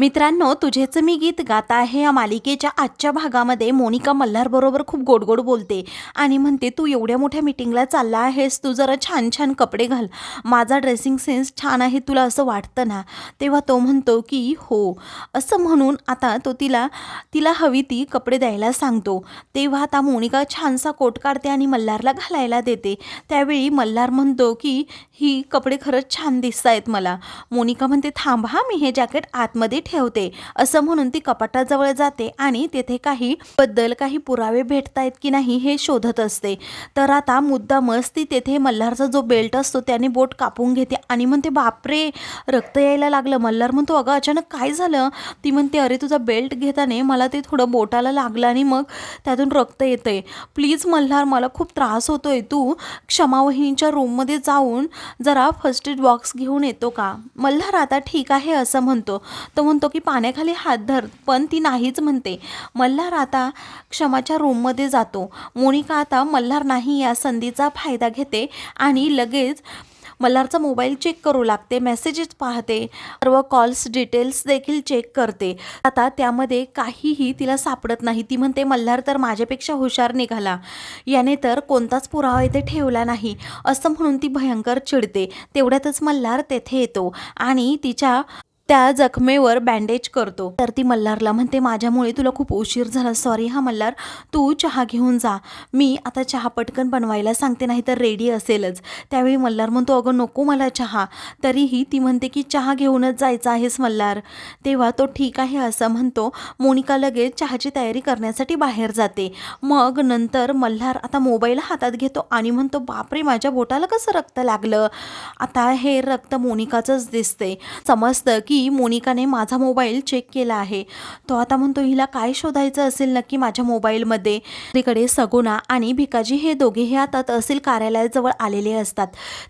मित्रांनो तुझेच मी गीत गाता आहे. या मालिकेच्या आजच्या भागामध्ये मोनिका मल्हारबरोबर खूप गोड गोड बोलते आणि म्हणते तू एवढ्या मोठ्या मिटिंगला चालला आहेस तू जरा छान छान कपडे घाल. माझा ड्रेसिंग सेन्स छान आहे तुला असं वाटतं ना? तेव्हा तो म्हणतो की हो. असं म्हणून आता तो तिला तिला हवी ती कपडे द्यायला सांगतो. तेव्हा आता मोनिका छानसा कोट काढते आणि मल्हारला घालायला देते. त्यावेळी मल्हार म्हणतो की ही कपडे खरंच छान दिसत आहेत मला. मोनिका म्हणते थांब हा मी हे जॅकेट आतमध्ये ठेवते. असं म्हणून ती कपाटाजवळ जाते आणि तेथे काही बद्दल काही पुरावे भेटतायत की नाही हे शोधत असते. तर आता मुद्दामच ती तेथे मल्हारचा जो बेल्ट असतो त्याने बोट कापून घेते आणि म्हणते बापरे! रक्त यायला लागलं. मल्हार म्हणतो अगं अचानक काय झालं? ती म्हणते अरे तुझा बेल्ट घेताने मला ते थोडं बोटाला लागलं आणि मग त्यातून रक्त येतंय. प्लीज मल्हार मला खूप त्रास होतोय. तू क्षमावहिनीच्या रूममध्ये जाऊन जरा फर्स्ट एड बॉक्स घेऊन येतो का? मल्हार आता ठीक आहे असं म्हणतो. तर म्हणतो की पाण्याखाली हात धर पण ती नाहीच म्हणते. मल्हार आता क्षमाच्या रूममध्ये जातो. मोनिका आता मल्हार नाही या संधीचा फायदा घेते आणि लगेच मल्हारचा मोबाईल चेक करू लागते मेसेजेस पाहते सर्व कॉल्स डिटेल्स देखील चेक करते. आता त्यामध्ये काहीही तिला सापडत नाही. ती म्हणते मल्हार तर माझ्यापेक्षा हुशार निघाला. याने तर कोणताच पुरावा इथे ठेवला नाही. असं म्हणून ती भयंकर चिडते. तेवढ्यातच मल्हार तेथे येतो आणि तिच्या त्या जखमेवर बँडेज करतो. तर ती मल्हारला म्हणते माझ्यामुळे तुला खूप उशीर झाला. सॉरी हा मल्हार तू चहा घेऊन जा. मी आता चहा पटकन बनवायला सांगते नाही तर रेडी असेलच. त्यावेळी मल्हार म्हणतो अगं नको मला चहा. तरीही ती म्हणते की चहा घेऊनच जायचं आहेस मल्हार. तेव्हा तो ठीक आहे असं म्हणतो. मोनिका लगेच चहाची तयारी करण्यासाठी बाहेर जाते. मग नंतर मल्हार आता मोबाईल हातात घेतो आणि म्हणतो बापरे माझ्या बोटाला कसं रक्त लागलं? आता हे रक्त मोनिकाचंच दिसते समजतं की की मोनिकाने माझा मोबाईल चेक केला आहे. तो आता म्हणतो हिला काय शोधायचं असेल नक्की माझ्या मोबाईलमध्ये? तिकडे सगुणा आणि भिकाजी हे दोघेही आता तहसील कार्यालयाजवळ आलेले असतात.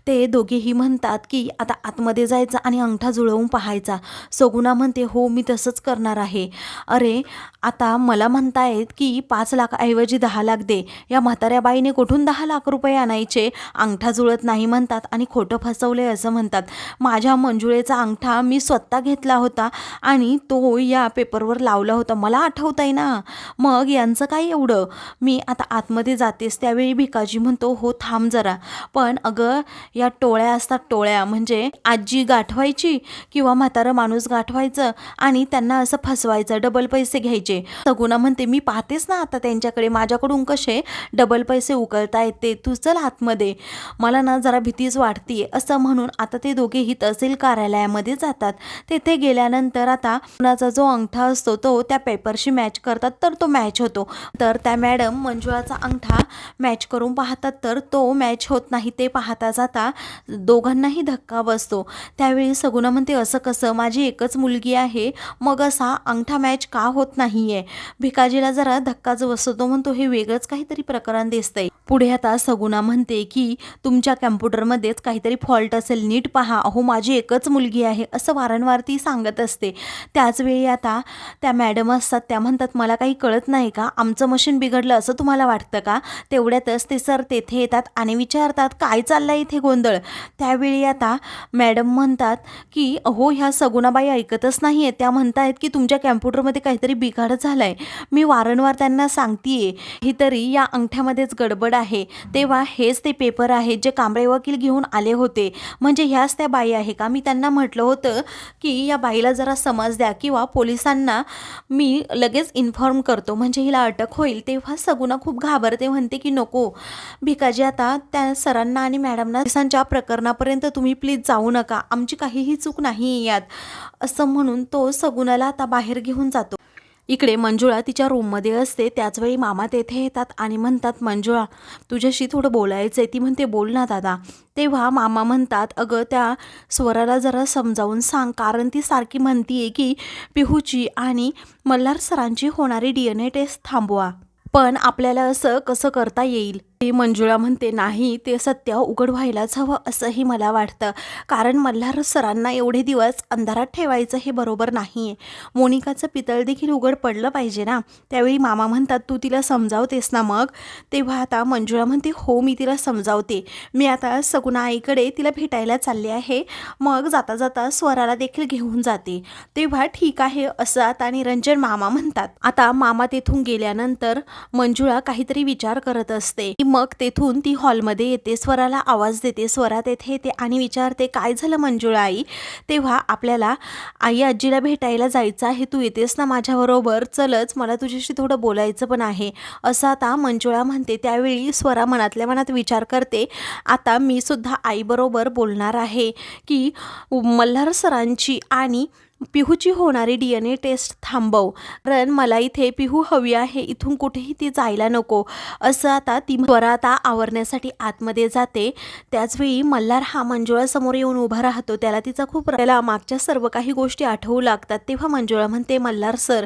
ते दोघेही म्हणतात की आता आतमध्ये जायचं आणि अंगठा जुळवून पाहायचा. सगुणा म्हणते हो मी तसंच करणार आहे. अरे आता मला म्हणतायत की पाच लाखाऐवजी दहा लाख दे. या म्हाताऱ्या बाईने कुठून दहा लाख रुपये आणायचे? अंगठा जुळत नाही म्हणतात आणि खोटं फसवले असं म्हणतात. माझ्या मंजुळेचा अंगठा मी स्वतः घेतला होता आणि तो या पेपरवर लावला होता. मला आठवत आहे ना. मग यांचं काय एवढं? मी आता आतमध्ये जातेस त्यावेळी भिकाजी म्हणतो हो थांब जरा. पण अगं या टोळ्या असतात टोळ्या. म्हणजे आजी गाठवायची किंवा म्हातारं माणूस गाठवायचं आणि त्यांना असं फसवायचं डबल पैसे घ्यायचे. सगुणा म्हणते मी पाहतेच ना आता त्यांच्याकडे माझ्याकडून कसे डबल पैसे उकळता येते. तू चल आतमध्ये. मला ना जरा भीतीच वाटते असं म्हणून आता ते दोघेही तहसील कार्यालयामध्ये जातात. तेथे गेल्यानंतर आता कुणाचा जो अंगठा असतो तो त्या पेपरशी मॅच करतात तर तो मॅच होतो. तर त्या मॅडम मंजुळाचा अंगठा मॅच करून पाहतात तर तो मॅच होत नाही. ते पाहता जाता दोघांनाही धक्का बसतो. त्यावेळी सगुणा म्हणते असं कसं? माझी एकच मुलगी आहे. मग असा अंगठा मॅच का होत नाही आहे भिकाजीला जरा धक्काच बसतो. म्हणतो हे वेगळंच काहीतरी प्रकरण दिसतंय. पुढे आता सगुणा म्हणते की तुमच्या कॅम्प्युटरमध्येच काहीतरी फॉल्ट असेल. नीट पहा. अहो माझी एकच मुलगी आहे. असं वारंवार ती सांगत असते. त्याचवेळी आता त्या मॅडम असतात त्या म्हणतात मला काही कळत नाही का? आमचं मशीन बिघडलं असं तुम्हाला वाटतं का? तेवढ्यातच ते सर तेथे येतात आणि विचारतात काय चाललं इथे गोंधळ? त्यावेळी आता मॅडम म्हणतात की अहो ह्या सगुणाबाई ऐकतच नाही आहे त्या म्हणतायत की तुमच्या कॅम्प्युटरमध्ये काहीतरी बिघाड झाला आहे मी वारंवार त्यांना सांगतीये. ही तरी या अंगठ्यामध्येच गडबड आहे. तेव्हा हेच ते पेपर आहेत जे कांबळे वकील घेऊन आले होते. म्हणजे ह्याच त्या बाई आहे का? मी त्यांना म्हटलं होतं की या बाईला जरा समज द्या किंवा पोलिसांना मी लगेच इन्फॉर्म करतो. म्हणजे हिला अटक होईल तेव्हा सगुना खूप घाबरते म्हणते की नको. भिकाजी आता त्या सरांना आणि मॅडमना पोलिसांच्या प्रकरणापर्यंत तुम्ही प्लीज जाऊ नका. आमची काहीही चूक नाही यात. असं म्हणून तो सगुणाला आता बाहेर घेऊन जातो. इकडे मंजुळा तिच्या रूममध्ये असते त्याचवेळी मामा तेथे येतात आणि म्हणतात मंजुळा तुझ्याशी थोडं बोलायचं आहे ती म्हणते बोल ना दादा. तेव्हा मामा म्हणतात अगं त्या स्वराला जरा समजावून सांग कारण ती सारखी म्हणतीये की पिहूची आणि मल्हार सरांची होणारी डी एन ए टेस्ट थांबवा. पण आपल्याला असं कसं करता येईल? ती मंजुळा म्हणते नाही ते सत्य उघड व्हायलाच हवं असंही मला वाटतं. कारण मल्हार सरांना एवढे दिवस अंधारात ठेवायचं हे बरोबर नाही आहे मोनिकाचं पितळ देखील उघड पडलं पाहिजे ना? त्यावेळी मामा म्हणतात तू तिला समजावतेस ना मग? तेव्हा आता मंजुळा म्हणते हो मी तिला समजावते. मी आता सगुणा आईकडे तिला भेटायला चालले आहे. मग जाता जाता स्वराला देखील घेऊन जाते. तेव्हा ठीक आहे असं आता निरंजन मामा म्हणतात. आता मामा तेथून गेल्यानंतर मंजुळा काहीतरी विचार करत असते. मग तेथून ती हॉलमध्ये येते स्वराला आवाज देते स्वरा तेथे येते आणि विचारते काय झालं मंजुळा आई? तेव्हा आपल्याला आई आजीला भेटायला जायचं आहे तू येतेस ना माझ्याबरोबर? चलच मला तुझ्याशी थोडं बोलायचं पण आहे. असं आता मंजुळा म्हणते. त्यावेळी स्वरा मनातल्या मनात विचार करते आता मी सुद्धा आईबरोबर बोलणार आहे की मल्हार सरांची आणि पिहूची होणारी डी एन ए टेस्ट थांबव. कारण मला इथे पिहू हवी आहे. इथून कुठेही ती जायला नको. असं आता ती स्वरा आता आवरण्यासाठी आतमध्ये जाते. त्याचवेळी मल्हार हा मंजुळासमोर येऊन उभा राहतो. त्याला तिचा खूप त्याला मागच्या सर्व काही गोष्टी आठवू लागतात. तेव्हा मंजुळा म्हणते मल्हार सर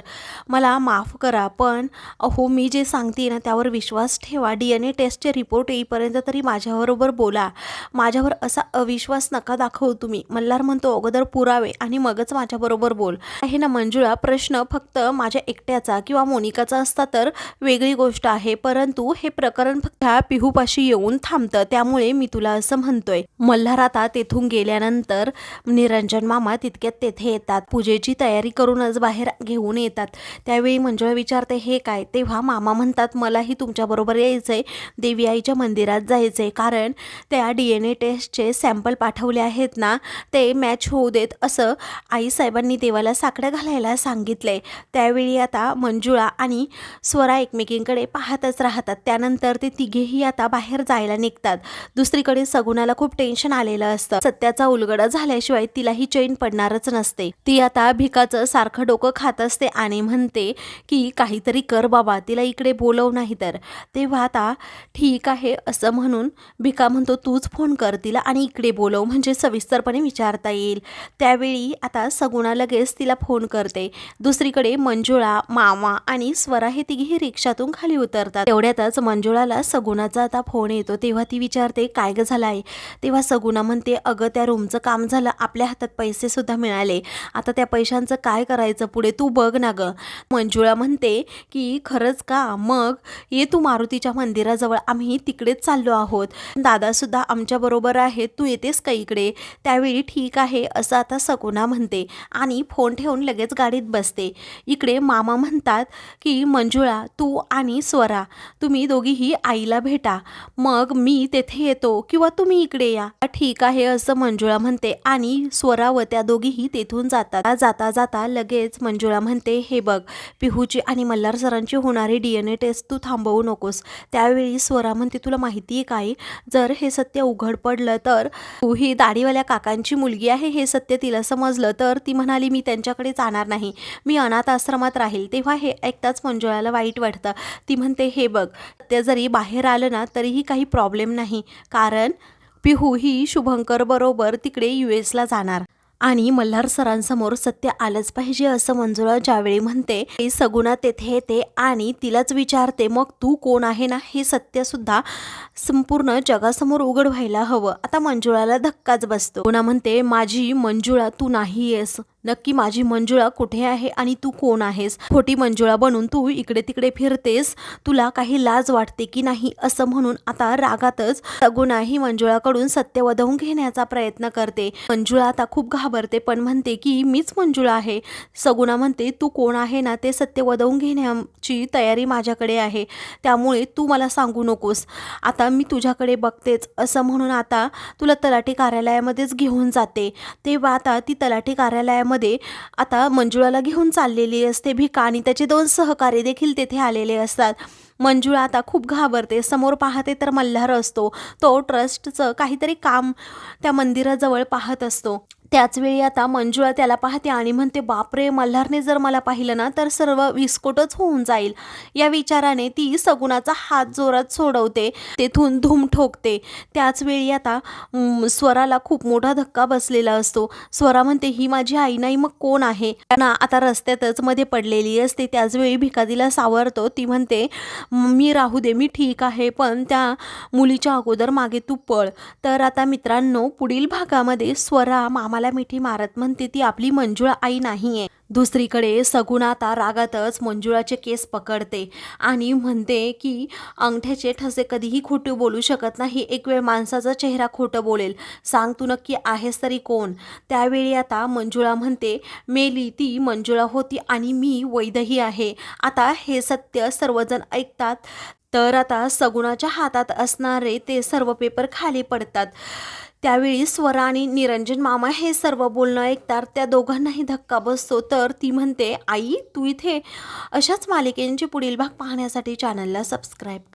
मला माफ करा पण अहो मी जे सांगते ना त्यावर विश्वास ठेवा. डी एन ए टेस्टचे रिपोर्ट येईपर्यंत तरी माझ्याबरोबर बोला. माझ्यावर असा अविश्वास नका दाखवू तुम्ही. मल्हार म्हणतो अगोदर पुरावे आणि मगच माझ्याबरोबर बोल. आहे ना मंजुळा? प्रश्न फक्त माझ्या एकट्याचा किंवा मोनिकाचा असता तर वेगळी गोष्ट आहे. परंतु हे प्रकरण फक्त पिहूपाशी येऊन थांबतं. त्यामुळे मी तुला असं म्हणतोय. मल्हार आता तेथून गेल्यानंतर निरंजन मामा तितक्यात तेथे येतात. पूजेची तयारी करूनच बाहेर घेऊन येतात. त्यावेळी मंजुळा विचारते हे काय? तेव्हा मामा म्हणतात मलाही तुमच्याबरोबर यायचंय. देवी आईच्या मंदिरात जायचंय. कारण त्या डी एन ए टेस्टचे सॅम्पल पाठवले आहेत ना ते मॅच होऊ देत असं आई साहेब साहेबांनी देवाला साकडं घालायला सांगितलंय त्यावेळी आता मंजुळा आणि स्वरा एकमेकींकडे पाहतच राहतात. त्यानंतर ते तिघेही आता बाहेर जायला निघतात. दुसरीकडे सगुणाला खूप टेन्शन आलेलं असतं. सत्याचा उलगडा झाल्याशिवाय तिलाही चैन पडणारच नसते. ती आता भिकाचं सारखं डोकं खात असते आणि म्हणते की काहीतरी कर बाबा तिला इकडे बोलव नाही तर. तेव्हा आता ठीक आहे असं म्हणून भिका म्हणतो तूच फोन कर तिला आणि इकडे बोलव म्हणजे सविस्तरपणे विचारता येईल. त्यावेळी आता सगुण लगेच तिला फोन करते. दुसरीकडे मंजुळा मामा आणि स्वरा हे तिघेही रिक्षातून खाली उतरतात. तेवढ्यातच मंजुळाला सगुणाचा आता फोन येतो. तेव्हा ती विचारते काय ग झालं आहे तेव्हा सगुणा म्हणते अगं त्या रूमचं काम झालं. आपल्या हातात पैसे सुद्धा मिळाले. आता त्या पैशांचं काय करायचं पुढे? तू बघ ना गं. मंजुळा म्हणते की खरंच का? मग ये तू मारुतीच्या मंदिराजवळ. आम्ही तिकडेच चाललो आहोत. दादासुद्धा आमच्याबरोबर आहे तू येतेस का इकडे? त्यावेळी ठीक आहे असं आता सगुणा म्हणते. आणि फोन ठेवून लगेच गाडीत बसते. इकडे मामा म्हणतात की मंजुळा तू आणि स्वरा तुम्ही दोघीही आईला भेटा. मग मी तेथे येतो किंवा तुम्ही इकडे या. ठीक आहे असं मंजुळा म्हणते आणि स्वरा व त्या दोघीही तेथून जातात. जाता जाता लगेच मंजुळा म्हणते हे बघ पिहूची आणि मल्हार सरांची होणारी डी एन ए टेस्ट तू थांबवू नकोस. त्यावेळी स्वरा म्हणते तुला माहिती आहे काय? जर हे सत्य उघड पडलं तर तू ही दाढीवाल्या काकांची मुलगी आहे हे सत्य तिला समजलं तर ती म्हणाली मी त्यांच्याकडे जाणार नाही. मी अनाथ आश्रमात राहील. तेव्हा हे ऐकताच मंजुळाला वाईट वाटतं. ती म्हणते हे बघ ते जरी बाहेर आलं ना तरीही काही प्रॉब्लेम नाही. कारण पिहू ही शुभंकर बरोबर तिकडे यू एसला जाणार. आणि मल्हार सरांसमोर सत्य आलंच पाहिजे असं मंजुळा ज्यावेळी म्हणते सगुणा तेथे येते आणि तिलाच विचारते मग तू कोण आहे ना हे सत्य सुद्धा संपूर्ण जगासमोर उघड व्हायला हवं. आता मंजुळाला धक्काच बसतो. गुणा म्हणते माझी मंजुळा तू नाही आहेस. नक्की माझी मंजुळा कुठे आहे आणि तू कोण आहेस? खोटी मंजुळा बनून तू इकडे तिकडे फिरतेस. तुला काही लाज वाटते की नाही असं म्हणून आता रागातच सगुणाही मंजुळाकडून सत्य वधवून घेण्याचा प्रयत्न करते. मंजुळा आता खूप घाबरते पण म्हणते की मीच मंजुळा आहे. सगुणा म्हणते तू कोण आहे ना ते सत्य वधवून घेण्याची तयारी माझ्याकडे आहे. त्यामुळे तू मला सांगू नकोस. आता मी तुझ्याकडे बघतेच. असं म्हणून आता तुला तलाठी कार्यालयामध्येच घेऊन जाते. तेव्हा आता ती तलाठी कार्यालयामध्ये मध्ये आता मंजुळाला घेऊन चाललेली असते भिका आणि त्याचे दोन सहकारी देखील तेथे आलेले असतात. मंजुळा आता खूप घाबरते. समोर पाहते तर मल्हार असतो. तो ट्रस्टचं काहीतरी काम त्या मंदिराजवळ पाहत असतो. त्याचवेळी आता मंजुळा त्याला पाहते आणि म्हणते बापरे मल्हारने जर मला पाहिलं ना तर सर्व विस्फोटच होऊन जाईल. या विचाराने ती सगुणाचा हात जोरात सोडवते तेथून धूम ठोकते. त्याचवेळी आता स्वराला खूप मोठा धक्का बसलेला असतो. स्वरा म्हणते ही माझी आई नाही मग कोण आहे? ना आता रस्त्यातच मध्ये पडलेली असते. त्याचवेळी भिकाजीला सावरतो. ती म्हणते मी राहू दे मी ठीक आहे पण त्या मुलीच्या अगोदर मागे तू पळ. तर आता मित्रांनो पुढील भागामध्ये स्वरा आम्हाला मिठी मारत म्हणते ती आपली मंजुळा आई नाही आहे दुसरीकडे सगुण आता रागातच मंजुळाचे केस पकडते आणि म्हणते की अंगठ्याचे ठसे कधीही खोटे बोलू शकत नाही. एक वेळ माणसाचा चेहरा खोटं बोलेल. सांग तू नक्की आहेस तरी कोण? त्यावेळी आता मंजुळा म्हणते मेली ती मंजुळा होती आणि मी वैदही आहे. आता हे सत्य सर्वजण ऐकतात. तर आता सगुणाच्या हातात असणारे ते सर्व पेपर खाली पडतात. त्यावेळी स्वरा आणि निरंजन मामा हे सर्व बोलणं ऐकतात. त्या दोघांनाही धक्का बसतो. तर ती म्हणते आई तू इथे अशाच मालिकेंचे पुढील भाग पाहण्यासाठी चॅनलला सबस्क्राईब